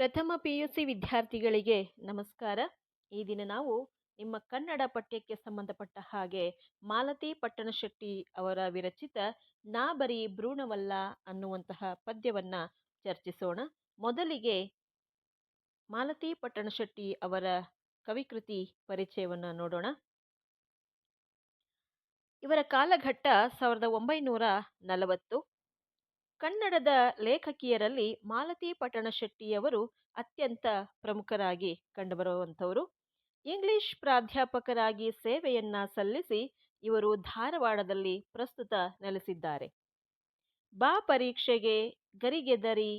ಪ್ರಥಮ P U C ವಿದ್ಯಾರ್ಥಿಗಳಿಗೆ ನಮಸ್ಕಾರ. ಈ ದಿನ ನಾವು ನಿಮ್ಮ ಕನ್ನಡ ಪಠ್ಯಕ್ಕೆ ಸಂಬಂಧಪಟ್ಟ ಹಾಗೆ ಮಾಲತಿ ಪಟ್ಟಣಶೆಟ್ಟಿ ಅವರ ವಿರಚಿತ ನಾ ಬರೀ ಭ್ರೂಣವಲ್ಲ ಅನ್ನುವಂತಹ ಪದ್ಯವನ್ನ ಚರ್ಚಿಸೋಣ. ಮೊದಲಿಗೆ ಮಾಲತಿ ಪಟ್ಟಣಶೆಟ್ಟಿ ಅವರ ಕವಿಕೃತಿ ಪರಿಚಯವನ್ನು ನೋಡೋಣ. ಇವರ ಕಾಲಘಟ್ಟ ಸಾವಿರದ ಒಂಬೈನೂರ ನಲವತ್ತು. ಕನ್ನಡದ ಲೇಖಕಿಯರಲ್ಲಿ ಮಾಲತಿ ಪಟ್ಟಣಶೆಟ್ಟಿಯವರು ಅತ್ಯಂತ ಪ್ರಮುಖರಾಗಿ ಕಂಡುಬರುವಂಥವರು. ಇಂಗ್ಲಿಷ್ ಪ್ರಾಧ್ಯಾಪಕರಾಗಿ ಸೇವೆಯನ್ನ ಸಲ್ಲಿಸಿ ಇವರು ಧಾರವಾಡದಲ್ಲಿ ಪ್ರಸ್ತುತ ನೆಲೆಸಿದ್ದಾರೆ. ಬಾ ಪರೀಕ್ಷೆಗೆ ಗರಿಗೆದರಿ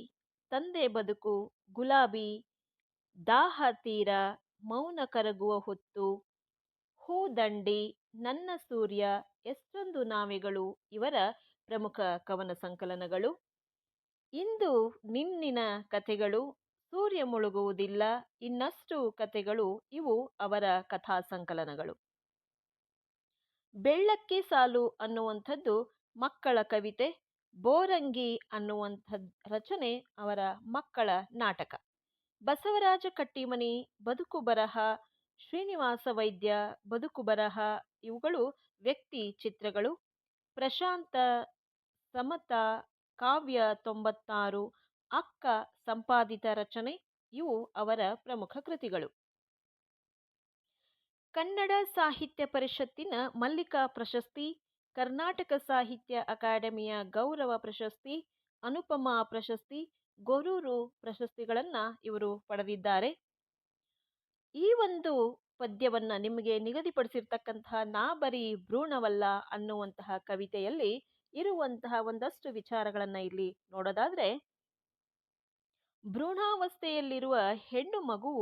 ತಂದೆ ಬದುಕು, ಗುಲಾಬಿ, ದಾಹ ತೀರ, ಮೌನ ಕರಗುವ ಹೊತ್ತು ಹೂದಂಡಿ ನನ್ನ ಸೂರ್ಯ, ಎಷ್ಟೊಂದು ನಾವೆಗಳು ಇವರ ಪ್ರಮುಖ ಕವನ ಸಂಕಲನಗಳು. ಇಂದು ನಿನ್ನಿನ ಕಥೆಗಳು ಸೂರ್ಯ ಮುಳುಗುವುದಿಲ್ಲ, ಇನ್ನಷ್ಟು ಕಥೆಗಳು ಇವು ಅವರ ಕಥಾ ಸಂಕಲನಗಳು. ಬೆಳ್ಳಕ್ಕಿ ಸಾಲು ಅನ್ನುವಂಥದ್ದು ಮಕ್ಕಳ ಕವಿತೆ, ಬೋರಂಗಿ ಅನ್ನುವಂಥದ್ ರಚನೆ ಅವರ ಮಕ್ಕಳ ನಾಟಕ. ಬಸವರಾಜ ಕಟ್ಟಿಮನಿ, ಬದುಕು ಬರಹ, ಶ್ರೀನಿವಾಸ ವೈದ್ಯ, ಬದುಕು ಬರಹ ಇವುಗಳು ವ್ಯಕ್ತಿ ಚಿತ್ರಗಳು. ಪ್ರಶಾಂತ, ಸಮತಾ, ಕಾವ್ಯ ತೊಂಬತ್ತಾರು, ಅಕ್ಕ ಸಂಪಾದಿತ ರಚನೆ, ಇವು ಅವರ ಪ್ರಮುಖ ಕೃತಿಗಳು. ಕನ್ನಡ ಸಾಹಿತ್ಯ ಪರಿಷತ್ತಿನ ಮಲ್ಲಿಕಾ ಪ್ರಶಸ್ತಿ, ಕರ್ನಾಟಕ ಸಾಹಿತ್ಯ ಅಕಾಡೆಮಿಯ ಗೌರವ ಪ್ರಶಸ್ತಿ, ಅನುಪಮಾ ಪ್ರಶಸ್ತಿ, ಗೊರೂರು ಪ್ರಶಸ್ತಿಗಳನ್ನು ಇವರು ಪಡೆದಿದ್ದಾರೆ. ಈ ಒಂದು ಪದ್ಯವನ್ನ ನಿಮಗೆ ನಿಗದಿಪಡಿಸಿರ್ತಕ್ಕಂತಹ ನಾ ಬರೀ ಭ್ರೂಣವಲ್ಲ ಅನ್ನುವಂತಹ ಕವಿತೆಯಲ್ಲಿ ಇರುವಂತಹ ಒಂದಷ್ಟು ವಿಚಾರಗಳನ್ನು ಇಲ್ಲಿ ನೋಡೋದಾದ್ರೆ, ಭ್ರೂಣಾವಸ್ಥೆಯಲ್ಲಿರುವ ಹೆಣ್ಣು ಮಗು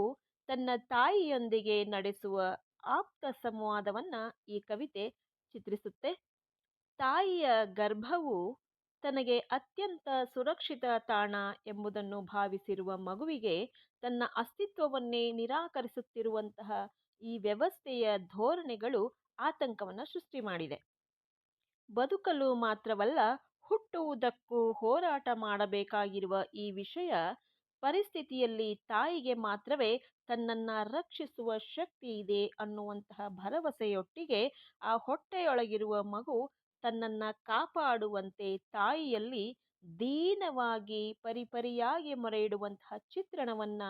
ತನ್ನ ತಾಯಿಯೊಂದಿಗೆ ನಡೆಸುವ ಆಪ್ತ ಸಂವಾದವನ್ನ ಈ ಕವಿತೆ ಚಿತ್ರಿಸುತ್ತೆ. ತಾಯಿಯ ಗರ್ಭವು ತನಗೆ ಅತ್ಯಂತ ಸುರಕ್ಷಿತ ತಾಣ ಎಂಬುದನ್ನು ಭಾವಿಸಿರುವ ಮಗುವಿಗೆ ತನ್ನ ಅಸ್ತಿತ್ವವನ್ನೇ ನಿರಾಕರಿಸುತ್ತಿರುವಂತಹ ಈ ವ್ಯವಸ್ಥೆಯ ಧೋರಣೆಗಳು ಆತಂಕವನ್ನು ಸೃಷ್ಟಿ ಮಾಡಿದೆ. ಬದುಕಲು ಮಾತ್ರವಲ್ಲ, ಹುಟ್ಟುವುದಕ್ಕೂ ಹೋರಾಟ ಮಾಡಬೇಕಾಗಿರುವ ಈ ವಿಷಯ ಪರಿಸ್ಥಿತಿಯಲ್ಲಿ ತಾಯಿಗೆ ಮಾತ್ರವೇ ತನ್ನನ್ನು ರಕ್ಷಿಸುವ ಶಕ್ತಿ ಇದೆ ಅನ್ನುವಂತಹ ಭರವಸೆಯೊಟ್ಟಿಗೆ ಆ ಹೊಟ್ಟೆಯೊಳಗಿರುವ ಮಗು ತನ್ನನ್ನ ಕಾಪಾಡುವಂತೆ ತಾಯಿಯಲ್ಲಿ ದೀನವಾಗಿ ಪರಿಪರಿಯಾಗಿ ಮೊರೆ ಇಡುವಂತಹ ಚಿತ್ರಣವನ್ನ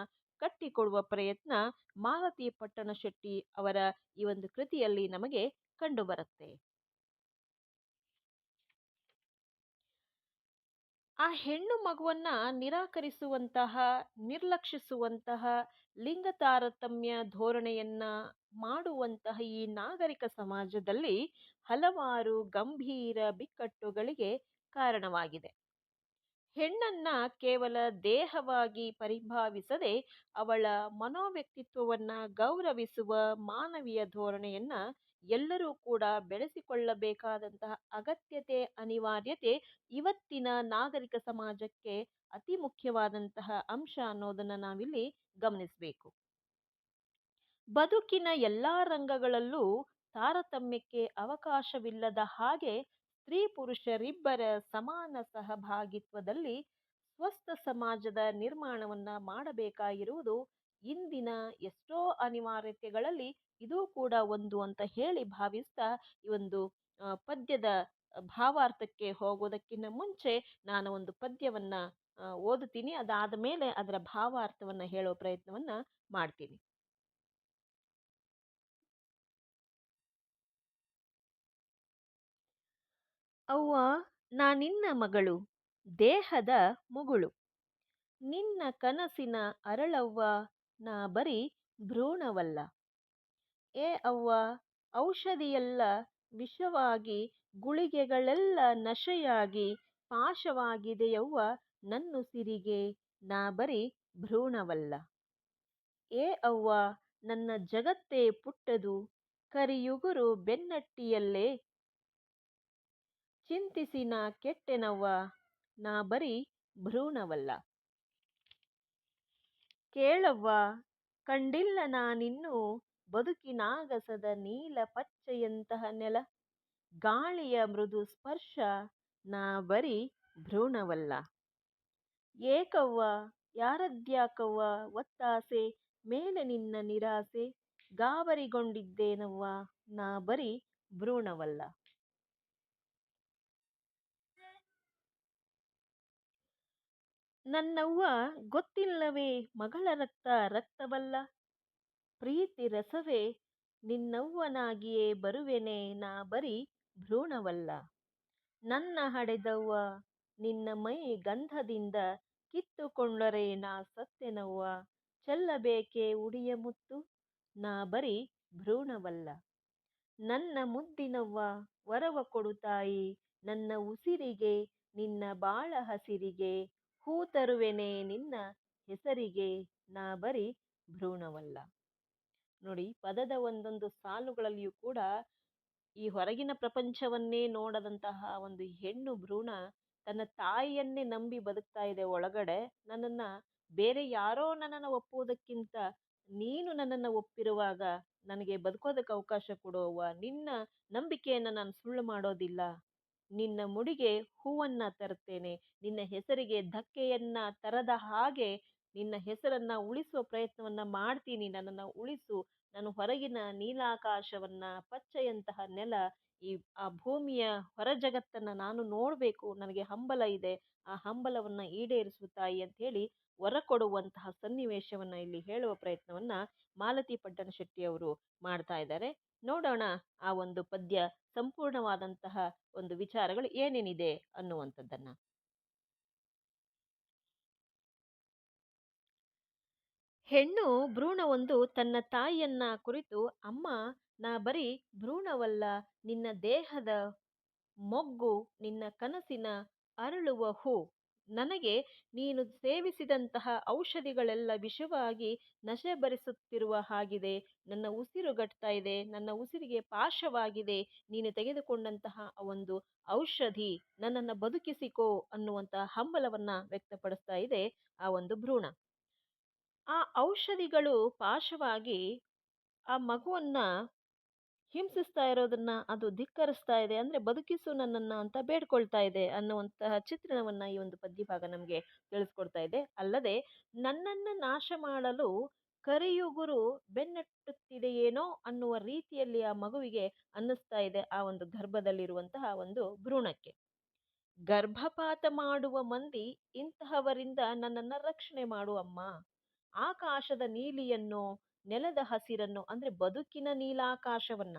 ಕಟ್ಟಿಕೊಡುವ ಪ್ರಯತ್ನ ಮಾಲತಿ ಪಟ್ಟಣಶೆಟ್ಟಿ ಅವರ ಈ ಒಂದು ಕೃತಿಯಲ್ಲಿ ನಮಗೆ ಕಂಡುಬರುತ್ತೆ ಆ ಹೆಣ್ಣು ಮಗುವನ್ನ ನಿರಾಕರಿಸುವಂತಹ, ನಿರ್ಲಕ್ಷಿಸುವಂತಹ ಲಿಂಗ ತಾರತಮ್ಯ ಧೋರಣೆಯನ್ನ ಮಾಡುವಂತಹ ಈ ನಾಗರಿಕ ಸಮಾಜದಲ್ಲಿ ಹಲವಾರು ಗಂಭೀರ ಬಿಕ್ಕಟ್ಟುಗಳಿಗೆ ಕಾರಣವಾಗಿದೆ. ಹೆಣ್ಣನ್ನ ಕೇವಲ ದೇಹವಾಗಿ ಪರಿಭಾವಿಸದೆ ಅವಳ ಮನೋವ್ಯಕ್ತಿತ್ವವನ್ನ ಗೌರವಿಸುವ ಮಾನವೀಯ ಧೋರಣೆಯನ್ನ ಎಲ್ಲರೂ ಕೂಡ ಬೆಳೆಸಿಕೊಳ್ಳಬೇಕಾದಂತಹ ಅಗತ್ಯತೆ, ಅನಿವಾರ್ಯತೆ ಇವತ್ತಿನ ನಾಗರಿಕ ಸಮಾಜಕ್ಕೆ ಅತಿ ಮುಖ್ಯವಾದಂತಹ ಅಂಶ ಅನ್ನೋದನ್ನ ನಾವಿಲ್ಲಿ ಗಮನಿಸಬೇಕು. ಬದುಕಿನ ಎಲ್ಲಾ ರಂಗಗಳಲ್ಲೂ ತಾರತಮ್ಯಕ್ಕೆ ಅವಕಾಶವಿಲ್ಲದ ಹಾಗೆ ಸ್ತ್ರೀ ಪುರುಷರಿಬ್ಬರ ಸಮಾನ ಸಹಭಾಗಿತ್ವದಲ್ಲಿ ಸ್ವಸ್ಥ ಸಮಾಜದ ನಿರ್ಮಾಣವನ್ನು ಮಾಡಬೇಕಾಗಿರುವುದು ಇಂದಿನ ಎಷ್ಟೋ ಅನಿವಾರ್ಯತೆಗಳಲ್ಲಿ ಇದು ಕೂಡ ಒಂದು ಅಂತ ಹೇಳಿ ಭಾವಿಸ್ತಾ ಈ ಒಂದು ಪದ್ಯದ ಭಾವಾರ್ಥಕ್ಕೆ ಹೋಗೋದಕ್ಕಿಂತ ಮುಂಚೆ ನಾನು ಒಂದು ಪದ್ಯವನ್ನ ಓದುತ್ತೀನಿ. ಅದಾದ ಮೇಲೆ ಅದರ ಭಾವಾರ್ಥವನ್ನ ಹೇಳೋ ಪ್ರಯತ್ನವನ್ನ ಮಾಡ್ತೀನಿ. ಅವ್ವ, ನಾ ನಿನ್ನ ಮಗಳು, ದೇಹದ ಮುಗುಳು. ನಿನ್ನ ಕನಸಿನ ಅರಳವ್ವ, ನಾ ಬರೀ ಭ್ರೂಣವಲ್ಲ. ಏ ಅವ್ವ, ಔಷಧಿಯೆಲ್ಲ ವಿಷವಾಗಿ, ಗುಳಿಗೆಗಳೆಲ್ಲ ನಶೆಯಾಗಿ, ಪಾಶವಾಗಿದೆಯವ್ವ ನನ್ನುಸಿರಿಗೆ ನಾ ಬರೀ ಭ್ರೂಣವಲ್ಲ. ಏ ಅವ್ವ, ನನ್ನ ಜಗತ್ತೇ ಪುಟ್ಟದು, ಕರಿಯುಗುರು ಬೆನ್ನಟ್ಟಿಯಲ್ಲೇ ಚಿಂತಿಸಿ ನಾ ಕೆಟ್ಟೆನವ್ವ, ನಾ ಬರೀ ಭ್ರೂಣವಲ್ಲ. ಕೇಳವ್ವ, ಕಂಡಿಲ್ಲ ನಾನಿನ್ನು ಬದುಕಿನಾಗಸದ ನೀಲ ಪಚ್ಚೆಯಂತಹ ನೆಲ. ಗಾಳಿಯ ಮೃದು ಸ್ಪರ್ಶ, ನಾ ಬರೀ ಭ್ರೂಣವಲ್ಲ. ಏಕವ್ವ, ಯಾರದ್ಯಾಕವ್ವ ಒತ್ತಾಸೆ, ಮೇಲೆ ನಿನ್ನ ನಿರಾಸೆ, ಗಾಬರಿಗೊಂಡಿದ್ದೇನವ್ವ, ನಾ ಬರೀ ಭ್ರೂಣವಲ್ಲ. ನನ್ನವ್ವ ಗೊತ್ತಿಲ್ಲವೇ ಮಗಳ ರಕ್ತ ರಕ್ತವಲ್ಲ. ಪ್ರೀತಿ ರಸವೇ ನಿನ್ನವ್ವನಾಗಿಯೇ ಬರುವೆನೆ ನಾ ಬರೀ ಭ್ರೂಣವಲ್ಲ. ನನ್ನ ಹಡೆದವ್ವ ನಿನ್ನ ಮೈ ಗಂಧದಿಂದ ಕಿತ್ತುಕೊಂಡರೆ ನಾ ಸತ್ತೆನವ್ವ. ಚೆಲ್ಲಬೇಕೆ ಉಡಿಯ ಮುತ್ತು? ನಾ ಬರೀ ಭ್ರೂಣವಲ್ಲ. ನನ್ನ ಮುದ್ದಿನವ್ವ ವರವ ತಾಯಿ, ನನ್ನ ಉಸಿರಿಗೆ, ನಿನ್ನ ಬಾಳ ಹಸಿರಿಗೆ. ಹೂ ತರುವೆನೆ ನಿನ್ನ ಹೆಸರಿಗೆ, ನಾ ಬರಿ ಭ್ರೂಣವಲ್ಲ. ನೋಡಿ, ಪದದ ಒಂದೊಂದು ಸಾಲುಗಳಲ್ಲಿಯೂ ಕೂಡ ಈ ಹೊರಗಿನ ಪ್ರಪಂಚವನ್ನೇ ನೋಡದಂತಹ ಒಂದು ಹೆಣ್ಣು ಭ್ರೂಣ ತನ್ನ ತಾಯಿಯನ್ನೇ ನಂಬಿ ಬದುಕ್ತಾ ಇದೆ. ಒಳಗಡೆ ನನ್ನನ್ನ ಬೇರೆ ಯಾರೋ ನನ್ನನ್ನು ಒಪ್ಪುವುದಕ್ಕಿಂತ ನೀನು ನನ್ನನ್ನು ಒಪ್ಪಿರುವಾಗ ನನಗೆ ಬದುಕೋದಕ್ಕೆ ಅವಕಾಶ ಕೊಡುವವ ನಿನ್ನ ನಂಬಿಕೆಯನ್ನು ನಾನು ಸುಳ್ಳು ಮಾಡೋದಿಲ್ಲ. ನಿನ್ನ ಮುಡಿಗೆ ಹೂವನ್ನ ತರುತ್ತೇನೆ. ನಿನ್ನ ಹೆಸರಿಗೆ ಧಕ್ಕೆಯನ್ನ ತರದ ಹಾಗೆ ನಿನ್ನ ಹೆಸರನ್ನ ಉಳಿಸುವ ಪ್ರಯತ್ನವನ್ನ ಮಾಡ್ತೀನಿ. ನನ್ನನ್ನು ಉಳಿಸು. ನಾನು ಹೊರಗಿನ ನೀಲಾಕಾಶವನ್ನ, ಪಚ್ಚೆಯಂತಹ ನೆಲ, ಈ, ಆ ಭೂಮಿಯ ಹೊರ ಜಗತ್ತನ್ನ ನಾನು ನೋಡಬೇಕು. ನನಗೆ ಹಂಬಲ ಇದೆ. ಆ ಹಂಬಲವನ್ನ ಈಡೇರಿಸು ತಾಯಿ ಅಂತ ಹೇಳಿ ವರ ಕೊಡುವಂತಹ ಸನ್ನಿವೇಶವನ್ನ ಇಲ್ಲಿ ಹೇಳುವ ಪ್ರಯತ್ನವನ್ನ ಮಾಲತಿ ಪಟ್ಟಣ ಶೆಟ್ಟಿ ಅವರು ಮಾಡ್ತಾ ಇದ್ದಾರೆ. ನೋಡೋಣ ಆ ಒಂದು ಪದ್ಯ ಸಂಪೂರ್ಣವಾದಂತಹ ಒಂದು ವಿಚಾರಗಳು ಏನೇನಿದೆ ಅನ್ನುವಂಥದ್ದನ್ನ. ಹೆಣ್ಣು ಭ್ರೂಣವೊಂದು ತನ್ನ ತಾಯಿಯನ್ನ ಕುರಿತು, ಅಮ್ಮ, ನಾ ಬರೀ ಭ್ರೂಣವಲ್ಲ, ನಿನ್ನ ದೇಹದ ಮೊಗ್ಗು, ನಿನ್ನ ಕನಸಿನ ಅರಳುವ ಹೂ ನನಗೆ ನೀನು ಸೇವಿಸಿದಂತಹ ಔಷಧಿಗಳೆಲ್ಲ ವಿಷವಾಗಿ ನಶೆ ಬರಿಸುತ್ತಿರುವ ಹಾಗಿದೆ. ನನ್ನ ಉಸಿರುಗಟ್ತಾ ಇದೆ. ನನ್ನ ಉಸಿರಿಗೆ ಪಾಶವಾಗಿದೆ. ನೀನು ತೆಗೆದುಕೊಂಡಂತಹ ಒಂದು ಔಷಧಿ ನನ್ನನ್ನು ಬದುಕಿಸಿಕೋ ಅನ್ನುವಂತಹ ಹಂಬಲವನ್ನ ವ್ಯಕ್ತಪಡಿಸ್ತಾ ಇದೆ ಆ ಒಂದು ಭ್ರೂಣ. ಆ ಔಷಧಿಗಳು ಪಾಶವಾಗಿ ಆ ಮಗುವನ್ನ ಹಿಂಸಿಸ್ತಾ ಇರೋದನ್ನ ಅದು ಧಿಕ್ಕರಿಸ್ತಾ ಇದೆ. ಅಂದ್ರೆ ಬದುಕಿಸು ನನ್ನನ್ನ ಅಂತ ಬೇಡ್ಕೊಳ್ತಾ ಇದೆ ಅನ್ನುವಂತಹ ಚಿತ್ರಣವನ್ನ ಈ ಒಂದು ಪದ್ಯಭಾಗ ನಮಗೆ ತಿಳಿಸ್ಕೊಡ್ತಾ ಇದೆ. ಅಲ್ಲದೆ ನನ್ನನ್ನ ನಾಶ ಮಾಡಲು ಕರಿಯುಗುರು ಬೆನ್ನಟ್ಟುತ್ತಿದೆಯೇನೋ ಅನ್ನುವ ರೀತಿಯಲ್ಲಿ ಆ ಮಗುವಿಗೆ ಅನ್ನಿಸ್ತಾ ಇದೆ ಆ ಒಂದು ಗರ್ಭದಲ್ಲಿರುವಂತಹ ಒಂದು ಭ್ರೂಣಕ್ಕೆ. ಗರ್ಭಪಾತ ಮಾಡುವ ಮಂದಿ ಇಂತಹವರಿಂದ ನನ್ನನ್ನ ರಕ್ಷಣೆ ಮಾಡು ಅಮ್ಮ. ಆಕಾಶದ ನೀಲಿಯನ್ನು ನೆಲದ ಹಸಿರನ್ನು, ಅಂದ್ರೆ ಬದುಕಿನ ನೀಲಾಕಾಶವನ್ನ,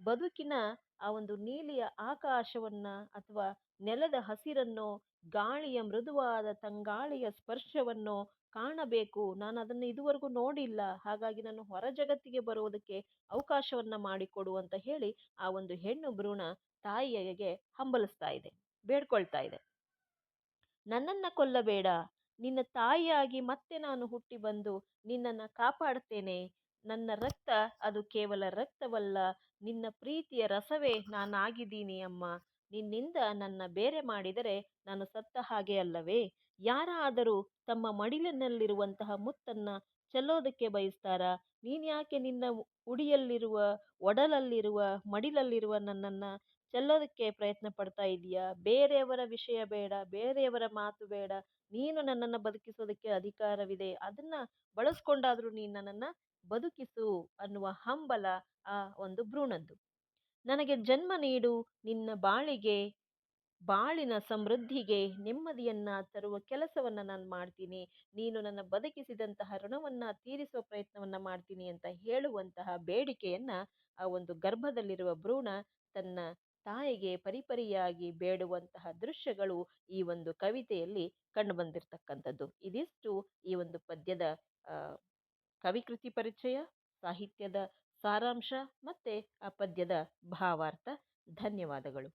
ಬದುಕಿನ ಆ ಒಂದು ನೀಲಿಯ ಆಕಾಶವನ್ನ ಅಥವಾ ನೆಲದ ಹಸಿರನ್ನು, ಗಾಳಿಯ ಮೃದುವಾದ ತಂಗಾಳಿಯ ಸ್ಪರ್ಶವನ್ನು ಕಾಣಬೇಕು. ನಾನು ಅದನ್ನು ಇದುವರೆಗೂ ನೋಡಿಲ್ಲ. ಹಾಗಾಗಿ ನಾನು ಹೊರ ಜಗತ್ತಿಗೆ ಬರುವುದಕ್ಕೆ ಅವಕಾಶವನ್ನ ಮಾಡಿಕೊಡು ಅಂತ ಹೇಳಿ ಆ ಒಂದು ಹೆಣ್ಣು ಭ್ರೂಣ ತಾಯಿಯಗೆ ಹಂಬಲಿಸ್ತಾ ಇದೆ, ಬೇಡ್ಕೊಳ್ತಾ ಇದೆ. ನನ್ನನ್ನ ಕೊಲ್ಲಬೇಡ. ನಿನ್ನ ತಾಯಿಯಾಗಿ ಮತ್ತೆ ನಾನು ಹುಟ್ಟಿ ಬಂದು ನಿನ್ನನ್ನು ಕಾಪಾಡ್ತೇನೆ. ನನ್ನ ರಕ್ತ ಅದು ಕೇವಲ ರಕ್ತವಲ್ಲ, ನಿನ್ನ ಪ್ರೀತಿಯ ರಸವೇ ನಾನಾಗಿದ್ದೀನಿ ಅಮ್ಮ. ನಿನ್ನಿಂದ ನನ್ನ ಬೇರೆ ಮಾಡಿದರೆ ನಾನು ಸತ್ತ ಹಾಗೆ ಅಲ್ಲವೇ? ಯಾರಾದರೂ ತಮ್ಮ ಮಡಿಲಿನಲ್ಲಿರುವಂತಹ ಮುತ್ತನ್ನ ಚೆಲ್ಲೋದಕ್ಕೆ ಬಯಸ್ತಾರಾ? ನೀನ್ಯಾಕೆ ನಿನ್ನ ಉಡಿಯಲ್ಲಿರುವ, ಒಡಲಲ್ಲಿರುವ, ಮಡಿಲಲ್ಲಿರುವ ನನ್ನನ್ನು ಚೆಲ್ಲೋದಕ್ಕೆ ಪ್ರಯತ್ನ ಪಡ್ತಾ ಇದೀಯಾ ಬೇರೆಯವರ ವಿಷಯ ಬೇಡ, ಬೇರೆಯವರ ಮಾತು ಬೇಡ. ನೀನು ನನ್ನನ್ನು ಬದುಕಿಸೋದಕ್ಕೆ ಅಧಿಕಾರವಿದೆ. ಅದನ್ನ ಬಳಸ್ಕೊಂಡಾದ್ರೂ ನೀನು ನನ್ನನ್ನು ಬದುಕಿಸು ಅನ್ನುವ ಹಂಬಲ ಆ ಒಂದು ಭ್ರೂಣದ್ದು. ನನಗೆ ಜನ್ಮ ನೀಡು, ನಿನ್ನ ಬಾಳಿಗೆ, ಬಾಳಿನ ಸಮೃದ್ಧಿಗೆ ನೆಮ್ಮದಿಯನ್ನ ತರುವ ಕೆಲಸವನ್ನ ನಾನು ಮಾಡ್ತೀನಿ. ನೀನು ನನ್ನ ಬದುಕಿಸಿದಂತಹ ಋಣವನ್ನ ತೀರಿಸುವ ಪ್ರಯತ್ನವನ್ನ ಮಾಡ್ತೀನಿ ಅಂತ ಹೇಳುವಂತಹ ಬೇಡಿಕೆಯನ್ನ ಆ ಒಂದು ಗರ್ಭದಲ್ಲಿರುವ ಭ್ರೂಣ ತನ್ನ ತಾಯಿಗೆ ಪರಿಪರಿಯಾಗಿ ಬೇಡುವಂತಹ ದೃಶ್ಯಗಳು ಈ ಒಂದು ಕವಿತೆಯಲ್ಲಿ ಕಂಡುಬಂದಿರತಕ್ಕಂಥದ್ದು ಇದಿಷ್ಟು ಈ ಒಂದು ಪದ್ಯದ ಕವಿಕೃತಿ ಪರಿಚಯ, ಸಾಹಿತ್ಯದ ಸಾರಾಂಶ ಮತ್ತೆ ಆ ಪದ್ಯದ ಭಾವಾರ್ಥ. ಧನ್ಯವಾದಗಳು.